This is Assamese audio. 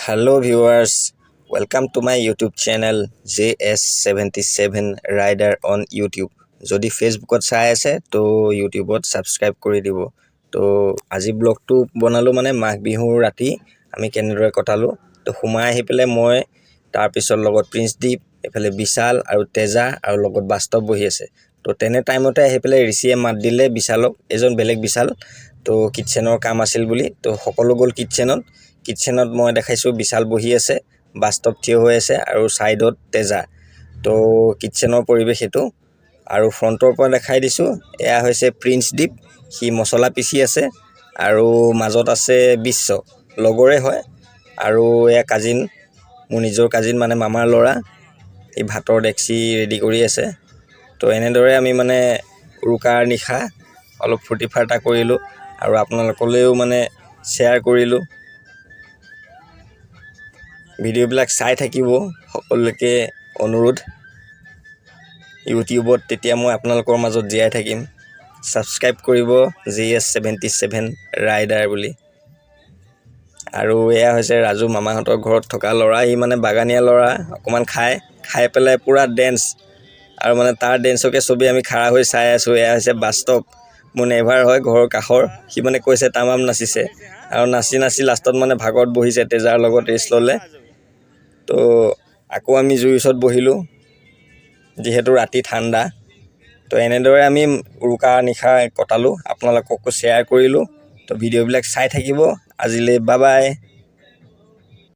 Hello viewers, welcome to my YouTube channel JS77 Rider on YouTube. যদি ফেচবুকত চাই আছে তো ইউটিউবত ছাবস্ক্ৰাইব কৰি দিব। তো আজি ব্লগটো বনালোঁ মানে মাঘ বিহুৰ ৰাতি আমি কেনেদৰে কটালোঁ। তো সোমাই আহি পেলাই মই তাৰপিছত লগত প্ৰিন্সদ্বীপ এইফালে বিশাল আৰু তেজা আৰু লগত বাস্তৱ বহি আছে। তো তেনে টাইমতে আহি পেলাই ঋষিয়ে মাত দিলে বিশালক এজন বেলেগ বিশাল তো কিটচেনৰ কাম আছিল বুলি তো সকলো গ'ল কিটচেনত কিটচেনত মই দেখাইছোঁ বিশাল বহি আছে বাস্তৱ থিয় হৈ আছে আৰু ছাইডত তেজা। তো কিটচেনৰ পৰিৱেশ এইটো আৰু ফ্ৰণ্টৰ পৰা দেখাই দিছোঁ এয়া হৈছে প্ৰিন্সদ্বীপ সি মছলা পিচি আছে আৰু মাজত আছে বিশ্ব লগৰে হয় আৰু এয়া কাজিন মোৰ নিজৰ কাজিন মানে মামাৰ ল'ৰা এই ভাতৰ ডেক্সি ৰেডি কৰি আছে। তো এনেদৰে আমি মানে উৰুকাৰ নিশা অলপ ফূৰ্তি ফাৰ্তা কৰিলোঁ আৰু আপোনালোকলৈও মানে শ্বেয়াৰ কৰিলোঁ। ভিডিঅ'বিলাক চাই থাকিব সকলোকে অনুৰোধ। ইউটিউবত তেতিয়া মই আপোনালোকৰ মাজত জীয়াই থাকিম। ছাবস্ক্ৰাইব কৰিব G S seventy seven rider বুলি। আৰু এয়া হৈছে ৰাজু মামাহঁতৰ ঘৰত থকা ল'ৰা সি মানে বাগানীয়া ল'ৰা অকণমান খাই খাই পেলাই পূৰা ডেন্স আৰু মানে তাৰ ডেন্সকে চবেই আমি খাৰা হৈ চাই আছোঁ। এয়া হৈছে বাস্তৱ। মোৰ নেভাৰ হয় ঘৰৰ কাষৰ সি মানে কৈছে তামাম নাচিছে। আৰু নাচি নাচি লাষ্টত মানে ভাগত বহিছে তেজাৰ লগত ৰেষ্ট ল'লে। তো আকৌ আমি জুইৰ ওচৰত বহিলোঁ যিহেতু ৰাতি ঠাণ্ডা। তো এনেদৰে আমি উৰুকা নিশা কটালোঁ। আপোনালোককো শ্বেয়াৰ কৰিলোঁ। তো ভিডিঅ'বিলাক চাই থাকিব। আজিলৈ বাই বাই